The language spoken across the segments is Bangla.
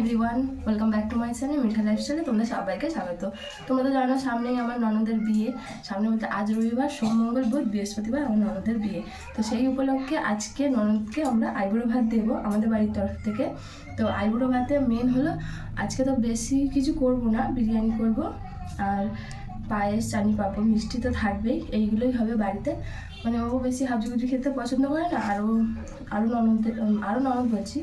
Everyone welcome back to my channel Mitha লাইফস্টাইলে তোমরা সবাইকে স্বাগত। তোমরা তো জানো, সামনেই আমার ননদের বিয়ে। সামনে বলতে আজ রবিবার, সোম, মঙ্গল, বুধ, বৃহস্পতিবার আমার ননদের বিয়ে। তো সেই উপলক্ষে আজকে ননদকে আমরা আইবুড়ো ভাত দেবো আমাদের বাড়ির তরফ থেকে। তো আইবুড়ো ভাতে মেন হলো, আজকে তো বেশি কিছু করব না, বিরিয়ানি করব। আর পায়েস, চানি, পাপড়, মিষ্টি তো থাকবেই, এইগুলোই হবে বাড়িতে। মানে ও বেশি হাবজুগুজি খেতে পছন্দ করে না আরও আরও ননদ আরও ননদ বলছি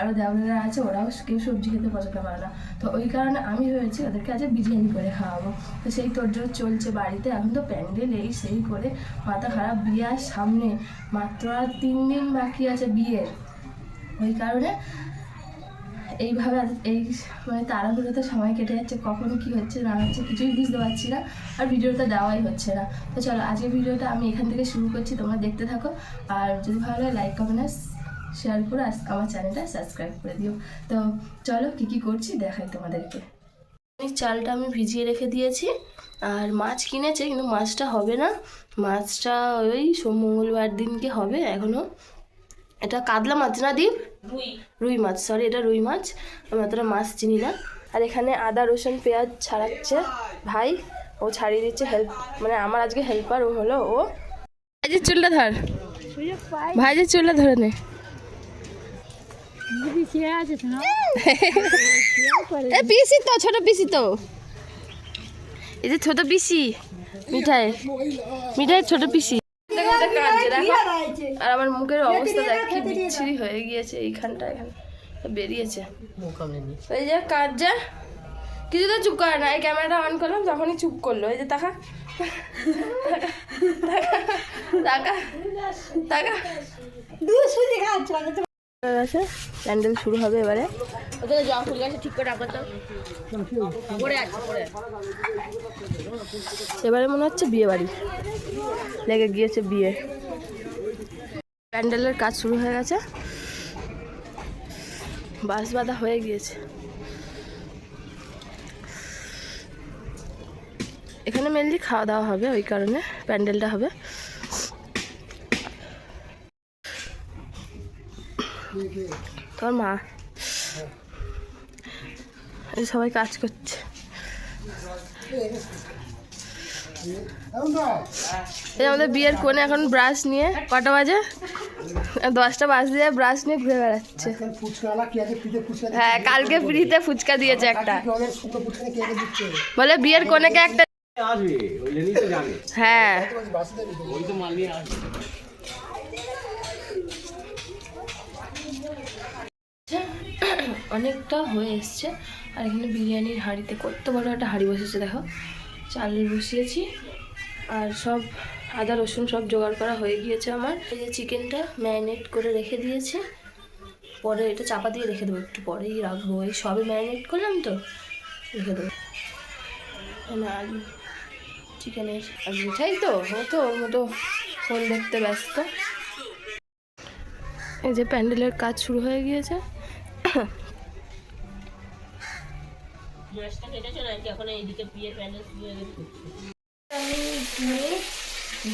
আরও দেওয়ারা আছে, ওরাও কেউ সবজি খেতে পছন্দ করে না। তো ওই কারণে আমি ভেবেছি ওদেরকে আজকে বিরিয়ানি করে খাওয়াবো। তো সেই তোরজোর চলছে বাড়িতে, এখন তো প্যান্ডেল এই সেই করে মাথা খারাপ বিয়ার সামনে মাত্র আর তিন দিন বাকি আছে বিয়ের। ওই কারণে এইভাবে এই মানে তাড়াহুড়োতে সময় কেটে যাচ্ছে, কখন কি হচ্ছে না হচ্ছে কিছুই বুঝতে পারছি না আর ভিডিওটা দেওয়াই হচ্ছে না। তো চলো, আজকের ভিডিওটা আমি এখান থেকে শুরু করছি, তোমরা দেখতে থাকো। আর যদি ভালো লাগে লাইক কমেন্ট শেয়ার করে আমার চ্যানেলটা সাবস্ক্রাইব করে দিও। তো চলো, কি কি করছি দেখাই তোমাদেরকে। চালটা আমি ভিজিয়ে রেখে দিয়েছি, আর মাছ কিনেছে, কিন্তু মাছটা হবে না। মাছটা ওই সোম মঙ্গলবার দিনকে হবে এখনও এটা কাতলা মাছ না দ্বীপ রুই। মাছ সরি এটা রুই মাছ। আমি অতটা মাছ চিনি না। আর এখানে আদা রসুন পেঁয়াজ ছাড়াচ্ছে ভাই। ও ছাড়িয়ে দিচ্ছে হেল্প মানে আমার আজকে হেল্পার ও হলো ও। ভাইজির চুলটা ধর। ভাইজির চুলটা ধরে নে। পিসি তো ছোট পিসি তো। এই যে ছোট পিসি মিঠাই। মিঠাই ছোট পিসি। কাঁদছে, দেখো। আর আমার মুখের অবস্থা দেখ কি বিচ্ছিরি হয়ে গিয়েছে এইখানটা এখানে। বেরিয়েছে। এই যে কাজ যা। কিছু তো চুপ করে না এই ক্যামেরাটা অন করলাম তখনই চুপ করল। এই যে তাকা তাকা তাকা আছে প্যান্ডেল শুরু হবে এবারে। ওদের জবা ফুল গাছে, ঠিক করে রাখো তো। পড়ে আছে, পড়ে এবারে মনে হচ্ছে বিয়ে বাড়ি। লেগে গিয়েছে বিয়ে। প্যান্ডেলের কাজ শুরু হয়ে গেছে। বাঁশ বাঁধা হয়ে গিয়েছে। এখানে মেনলি খাওয়া দাওয়া হবে, ওই কারণে প্যান্ডেলটা হবে। তোর মা? এই সবাই কাজ করছে। এই আমাদের বিয়ের কোণে এখন ব্রাশ নিয়ে কটা বাজে? দশটা বাজ দিয়ে ব্রাশ নিয়ে ঘুরে বেড়াচ্ছে। হ্যাঁ কালকে ফ্রিতে ফুচকা দিয়েছে একটা। বলে বিয়ের কোণেকে একটা হ্যাঁ। অনেকটা হয়ে এসছে। আর এখানে বিরিয়ানির হাঁড়িতে কত বড় একটা হাঁড়ি বসেছে, দেখো। চাল বসিয়েছি, আর সব আদা, রসুন সব জোগাড় করা হয়ে গিয়েছে আমার। এই যে চিকেনটা ম্যারিনেট করে রেখে দিয়েছি। পরে এটা চাপা দিয়ে রেখে দেবো, একটু পরেই রাখব। এই সবে ম্যারিনেট করলাম তো, রেখে দেবো। আলু, চিকেনের আর তো? ও তো, ওর মতো ফোন দেখতে ব্যস্ত। এই যে প্যান্ডেলের কাজ শুরু হয়ে গিয়েছে। মাছটা কেটেছো নাকি এখন এইদিকে বিয়ে প্যান্ডেল আমি দিয়ে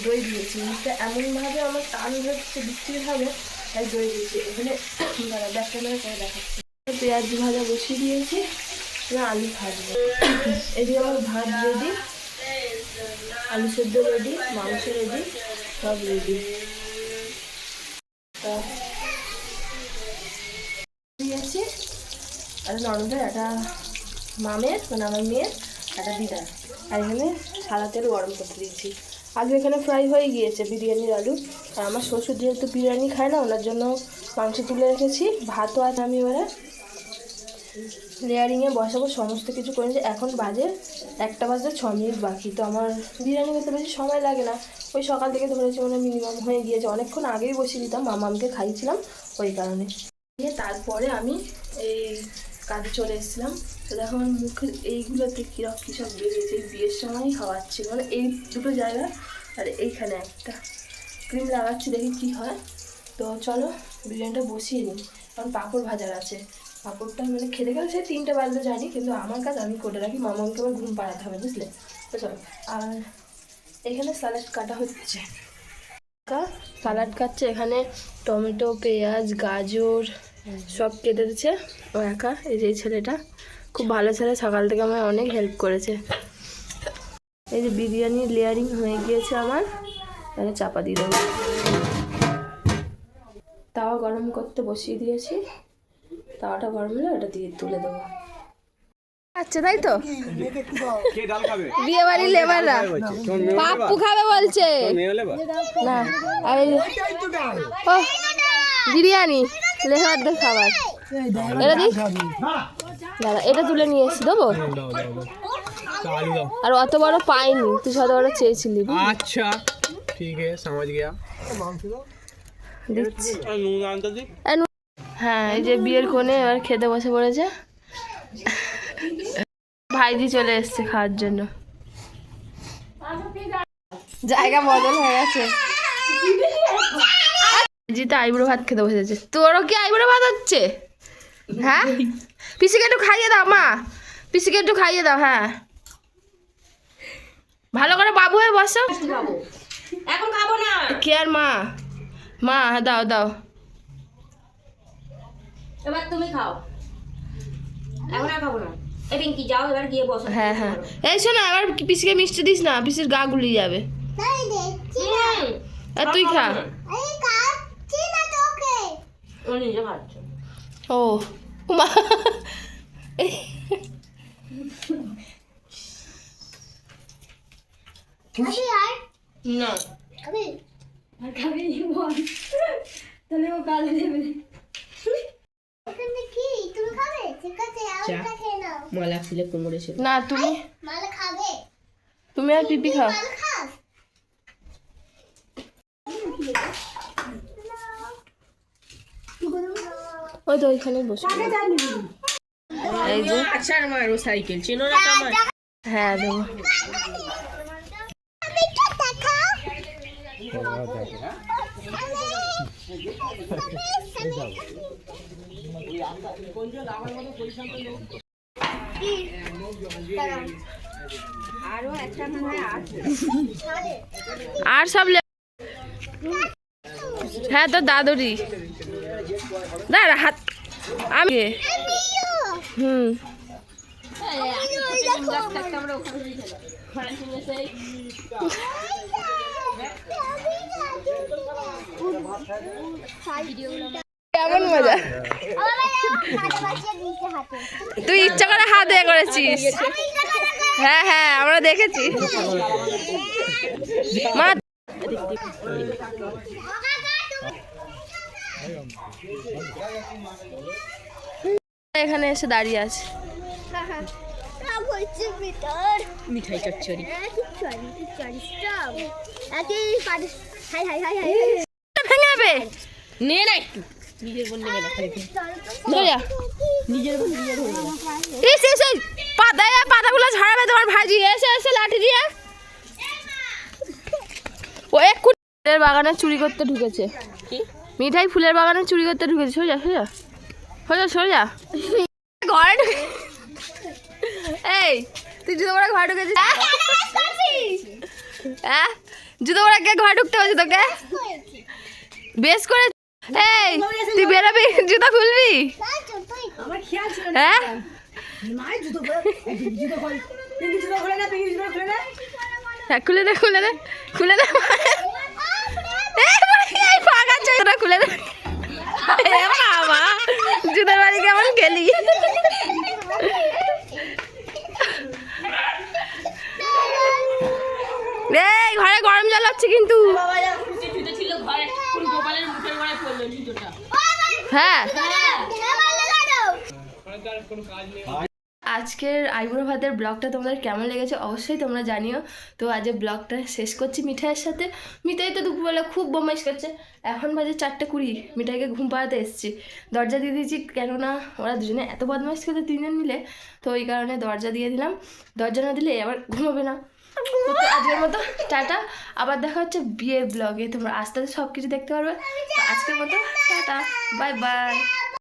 দই দিয়েছি। এটা এমনভাবে আমার টান হচ্ছে বিক্রিভাবে তাই দই দিয়েছি। এখানে দাঁড়া ক্যামেরা করে দেখাচ্ছি। পেঁয়াজ ভাজা বসিয়ে দিয়েছি, এবার আলু ভাজবো। এদিকে আমার ভাত রেডি আলু সেদ্ধ রেডি মাংস রেডি সব রেডি দিয়েছি। আর ননদের একটা মামের মানে আমার মেয়ের একটা দিদার। আর এখানে সাদা তেল গরম করতে দিয়েছি। আলু এখানে ফ্রাই হয়ে গিয়েছে, বিরিয়ানির আলু। আর আমার শ্বশুর যেহেতু বিরিয়ানি খায় না, ওনার জন্য মাংস তুলে রেখেছি, ভাতও আছে আমি এবারে। লেয়ারিংয়ে বসাবো, সমস্ত কিছু করে নিয়েছি। এখন বাজে একটা বাজে ছ মিনিট বাকি। তো আমার বিরিয়ানি করতে বেশি সময় লাগে না। ওই সকাল থেকে ধরেছি মানে মিনিমাম হয়ে গিয়েছে। অনেকক্ষণ আগেই বসিয়ে দিতাম, মামামকে খাইছিলাম ওই কারণে। তারপরে আমি এই কাজে চলে এসেছিলাম। তো দেখো আমার মুখের এইগুলোতে কীরকম কী সব বেরিয়েছে। বিয়ের সময়ই খাওয়াচ্ছিল মানে এই দুটো জায়গা আর এইখানে একটা। ক্রিম লাগাচ্ছি, দেখি কি হয়। তো চলো, বিরিয়ানিটা বসিয়ে নিই। কারণ পাঁপড় ভাজার আছে। পাঁপড়টা মানে খেতে গেলে সে তিনটে বাজতে যায়নি কিন্তু আমার কাজ আমি করে রাখি। মামাকে আবার ঘুম পাড়াতে হবে, বুঝলে? তো চলো। আর এখানে স্যালাড কাটা হচ্ছে স্যালাড কাটছে এখানে টমেটো, পেঁয়াজ, গাজর, সব কেটে দিচ্ছে। ও একা, এই যে ছেলেটা। খুব ভালো ছেলে, সকাল থেকে আমায় অনেক হেল্প করেছে। এই যে বিরিয়ানির লেয়ারিং হয়ে গিয়েছে আমার। তাহলে চাপা দিয়ে দেবো। তাওয়া গরম করতে বসিয়ে দিয়েছি। তাওয়াটা গরম হলে ওটা দিয়ে তুলে দেবো। আচ্ছা তাই তো? বিয়ে বাড়ির লেবাররা। পাপ্পু খাবে বলছে। না আর ও বিরিয়ানি লেবারদের খাবার। এটা দি দাদা এটা তুলে নিয়ে এসছি দেবো? আর অত বড় পাইনি তুই সত বড় চেয়েছিলি আচ্ছা ঠিক আছে সমাজ গিয়া। হ্যাঁ এই যে বিয়ের কোণে এবার খেতে বসে পড়েছে। ভাইজি চলে এসছে খাওয়ার জন্য। জায়গা বদল হয়ে গেছে। জি তো আইবুড়ো ভাত খেতে বসেছে। তোরও কি আইবুড়ো ভাত হচ্ছে? হ্যাঁ? পিসিকে একটু খাইয়ে দাও মা। পিসিকে একটু খাইয়ে দাও হ্যাঁ। ভালো করে বাবু হয়ে বসো। এখন খাব না। কে আর মা? মা হ্যাঁ, দাও দাও। এবার তুমি খাও। এখন আর খাব না। এই পিঙ্কি যাও এবার গিয়ে বসো। হ্যাঁ হ্যাঁ। এই শোনো এবার পিসিকে মিষ্টি দিস না পিসির গা গুলিয়ে যাবে। হুম, আর তুই খা। ও নিজে খাচ্ছে। ও মা না। মালা ফুলে কোমরে ছিল না তুমি তুমি আর পিপি খাও। ওই তো ওইখানে বসে। এই যে আচ্ছা সাইকেল চেনো না আমার হ্যাঁ দেবো। আর সব হ্যাঁ তো দাদুরি দাঁড়া হাত আমি হুম। কেমন মজা? তুই ইচ্ছা করে হাত এ করেছিস। হ্যাঁ হ্যাঁ আমরা দেখেছি। মা এখানে এসে দাঁড়িয়ে আছে। মিঠাই চচ্চড়ি। ভেঙে যাবে নে না একটু নিজের। নিজের পাতা পাতাগুলো ঝাড়াবে তোমার ভাজি এসে এসে লাঠি দিয়ে ও এক ফুলের বাগানে চুরি করতে ঢুকেছে মিঠাই ফুলের বাগানে চুরি করতে ঢুকেছে সরে যা সরে যা ঘরে ঢুকে এই তুই জুতো পরে ঘরে ঢুকেছিস হ্যাঁ জুতো পরে কে ঘরে ঢুকতে হয়েছে তোকে? বেশ করে এই তুই বেরোবি? জুতো খুলবি? হ্যাঁ? হ্যাঁ খুলে দে খুলে দে খুলে দে ফাঁকা চোখটা খুলে দে। বাবা জুতোর বাড়ি কেমন গেলি? এই, ঘরে গরম জল হচ্ছে কিন্তু। হ্যাঁ। আজকের আইবুড়ো ভাতের ব্লগটা তোমাদের কেমন লেগেছে অবশ্যই তোমরা জানিও। তো আজ ব্লগটা শেষ করছি মিঠাইয়ের সাথে। মিঠাই তো দুপুরবেলা খুব বমাইশ করছে। এখন বাজে চারটে কুড়ি, মিঠাইকে ঘুম পাড়াতে এসেছি। দরজা দিয়ে দিয়েছি, কেননা ওরা দুজনে এত বদমাইশ করছে তিনজন মিলে। তো ওই কারণে দরজা দিয়ে দিলাম। দরজা না দিলে এবার ঘুমাবে না। আজকের মতো টাটা। আবার দেখা হচ্ছে বিয়ের ব্লগে তোমরা আস্তে আস্তে সব কিছু দেখতে পারবে। আজকের মতো টাটা। Bye bye